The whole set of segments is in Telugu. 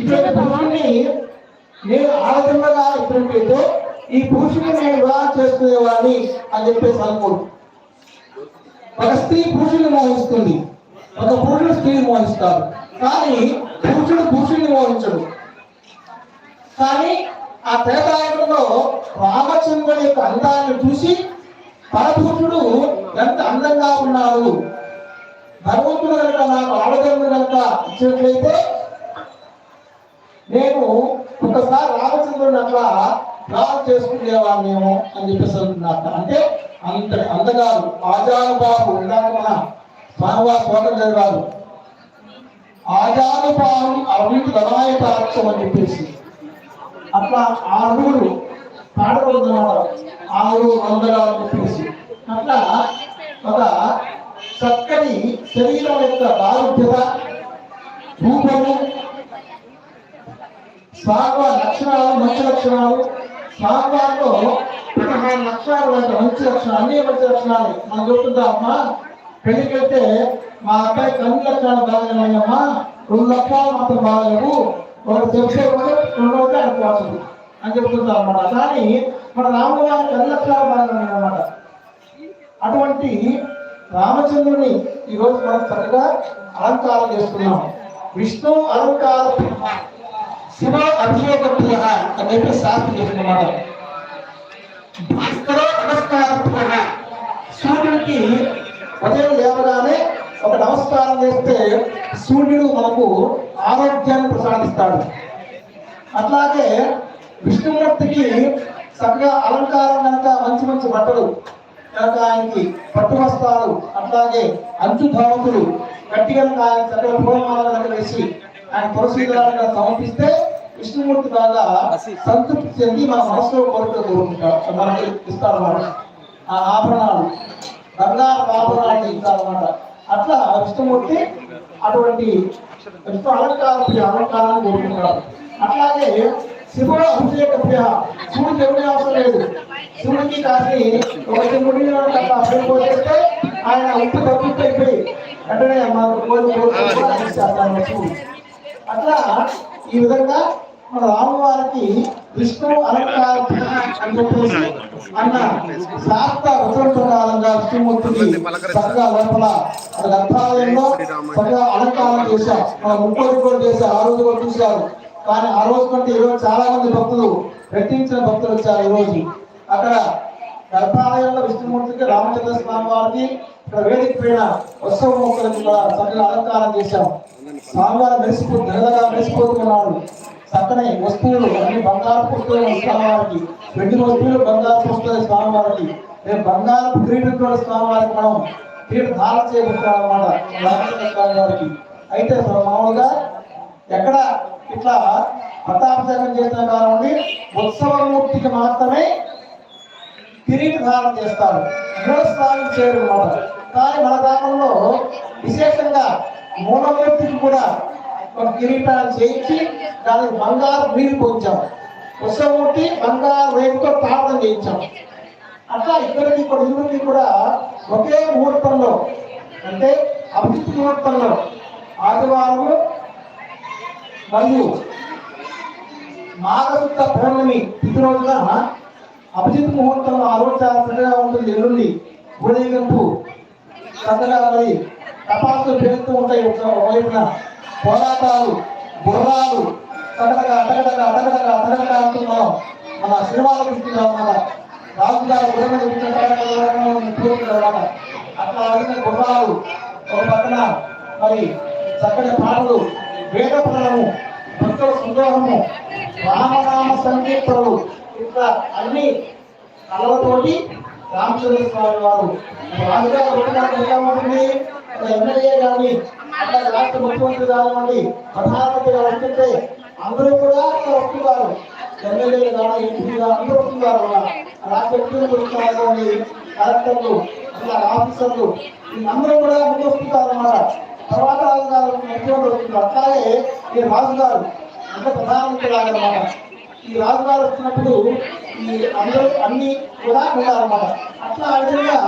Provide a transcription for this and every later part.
ఇటువంటి నేను ఆనందంగా ఇటువంటి ఈ పురుషుని నేను వివాహం చేసుకునేవాడిని అని చెప్పేసి అనుకోడు ఒక స్త్రీ పురుషుని మోహిస్తుంది. ఒక పురుషుడు స్త్రీని మోహిస్తాడు. కానీ పురుషుడు పురుషుడిని మోహించడు. కానీ ఆ త్రేతాయుగంలో రామచంద్రుడి యొక్క అందాన్ని చూసి పరపురుషుడు ఎంత అందంగా ఉన్నాడు. భగవంతుడు కనుక నాకు ఆడదన్ను కనుక ఇచ్చినట్లయితే నేను ఒకసారి రామచంద్రుని అట్లా వివాహం చేసుకునేవాడినేమో అని చెప్పేసి అంటున్నారు. అంటే అంత అందగారు ఆజానుబాబు ఇందాక మన స్వామివారి స్వాగతం చదివారు ఆజానుబాబు అవిటి గణాయకాక్షం అని చెప్పేసి. అట్లా ఆరుగురు పాడకూడదన్నమాట ఆరు వందలు అని చెప్పేసి. అట్లా ఒక చక్కని శరీరం యొక్క దారుఢ్యత రూపము స్వాగ లక్షణాలు మంచి లక్షణాలు. స్వాగంలో పదహారు లక్షణాలు అంటే మంచి లక్షణాలు అన్ని మంచి లక్షణాలు. మనం చెప్తుంటాం అమ్మా. పెళ్ళికి వెళ్తే మా అబ్బాయి కన్ను లక్షణాలు బాగలేమయ్యమ్మా రెండు లక్షణాలు మాత్రం బాగలేవు. ఒకటి తెలిసే రెండు రెండవది అనుకోవచ్చు అని చెప్తుంటాం అన్నమాట. కానీ మన రాముడు గారి కన్ను లక్షణాలు బాగలేమన్నమాట అటువంటి రామచంద్రుని ఈరోజు మనం చక్కగా అలంకారం చేస్తున్నాం విష్ణు అలంకార శివ అభిషేక ప్రియ అని చెప్పి శాస్త్రం చెప్తున్నమాట భాస్కర నమస్కార ప్రియ సూర్యుడికి ఉదయం లేవగానే ఒక నమస్కారం చేస్తే సూర్యుడు మనకు ఆరోగ్యాన్ని ప్రసాదిస్తాడు. అట్లాగే విష్ణుమూర్తికి చక్కగా అలంకారం కనుక మంచి మంచి బట్టలు కనుక ఆయనకి పట్టు వస్త్రాలు అట్లాగే అంచు ధావతులు గట్టిగా ఆయన చక్కగా పూలమాల కనుక వేసి ఆయన తులసీదళాలుగా సమర్పిస్తే విష్ణుమూర్తి బాగా సంతృప్తి చెంది మన మనసులో కోరిక కోరుకుంటాడు మనకి ఇస్తాడు అన్నమాట ఆ ఆభరణాలు బంగారు ఆభరణాలు ఇస్తారన్నమాట. అట్లా విష్ణుమూర్తి అటువంటి విష్ణు అలంకార ప్రియ అలంకారాన్ని కోరుకుంటాడు అట్లాగే శివుడు అభిషేక ప్రియ శివుడికి ఎవరి అవసరం లేదు. శివుడికి కాసి ఒక శివుడి అట్లా అభిషేకం ఆయన ఉప్పు తగ్గుతూ అయిపోయి వెంటనే మనకు కోరి కోరుకుంటాడు శివుడు. అట్లా ఈ విధంగా మన రామువారికి విష్ణు అలంకార అని చెప్పేసి అన్న శాస్త్ర వచన ప్రకారంగా విష్ణుమూర్తికి చక్కగా లోపల గ్రంథాలయంలో గర్భాలయంలో చక్కగా అలంకారం చేశాం. మన ముక్కోటి కూడా చేశాం ఆ రోజు కూడా చూశారు. కానీ ఆ రోజు కంటే ఈరోజు చాలా మంది భక్తులు రెట్టించిన భక్తులు వచ్చారు ఈ రోజు. అక్కడ గర్భాలయంలో విష్ణుమూర్తికి రామచంద్ర స్వామి వారికి ఇక్కడ వేదిక పైన ఉత్సవ మొక్కలకు కూడా చక్కగా అలంకారం చేశాం. స్వామివారు మెరిసిపో నెలగా మెరిసిపోతున్నాడు చక్కని వస్తువులు అన్ని బంగారు పుస్తకాలు స్వామివారికి వెండి వస్తువులు బంగారు పుస్తకాలు స్వామివారికి రేపు బంగారు క్రీడతో స్వామివారికి మనం. క్రీడ ధారణ చేయబోతున్నాం అన్నమాట. స్వామివారికి స్వామి వారికి. అయితే మామూలుగా ఎక్కడ ఇట్లా ప్రతాపశకం చేసిన కారణం ఉత్సవమూర్తికి మాత్రమే కిరీట ధారణ చేస్తారు. మూలస్థానం చేయరు అన్నమాట. కానీ మన గ్రామంలో విశేషంగా మూలమూర్తికి కూడా ఒక కిరీటాన్ని చేయించి దానికి బంగారు నీరు పోంచాం ఉత్సవమూర్తి బంగారు రేపుతో ప్రార్థన చేయించాం. అట్లా ఇద్దరికి కూడా ఇరువురికి కూడా ఒకే ముహూర్తంలో అంటే అభివృద్ధి ముహూర్తంలో ఆదివారము మరియు మాఘశుద్ధ పౌర్ణమి తిథి రోజున అభిజిత్ ముహూర్తంలో ఆ రోజు చాలా చక్కగా ఉంటుంది. ఎల్లుండి ఊరేగింపు చక్కగా మరి తపాసులు పేరుతూ ఉంటాయి ఒక వైపున పోరాటాలు గుర్రాలు తగడగా అటగడగా అటగడగా అటగడగా అంటున్నాం. మన సినిమాల ఇస్తున్నాం మన రాజుగారు గుర్రం అట్లా అడిగిన గుర్రాలు ఒక పక్కన మరి చక్కటి పాటలు వేద పదము భక్తుల సందోహము రామనామ సంకీర్తనలు ఇట్లా అన్ని కళలతోటి రామచంద్ర స్వామి వారు రాజుగా ఉండడానికి ఎలా ఉంటుంది ఎమ్మెల్యే కానీ అట్లా రాష్ట్ర ముఖ్యమంత్రి కానివ్వండి ప్రధానమంత్రి గారు వస్తుంటే అందరూ కూడా అక్కడ వస్తున్నారు ఎమ్మెల్యేలు కానీ ఎంపీ అందరూ వస్తున్నారు రాష్ట్ర ముఖ్యమంత్రి వస్తున్నారు కలెక్టర్లు అట్లా ఆఫీసర్లు అందరూ కూడా ముందు వస్తున్నారు అన్నమాట. తర్వాత రాజుగారు ముఖ్యమంత్రి వస్తున్నారు అట్లాగే ఈ రాజుగారు అంటే ప్రధానమంత్రి గారు అన్నమాట. ఈ రాజుగారు వచ్చినప్పుడు ఈ అందరూ అన్ని కూడా ఉండాలన్నమాట అట్లా ఆ విధంగా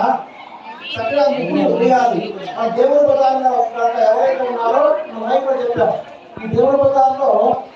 చక్కగా ముగ్గురు ఉదయాలి ఆ దేవుడి బజార్లో ఎవరైతే ఉన్నారో మన నాయకుడు చెప్పాం ఈ దేవుడి బజార్లో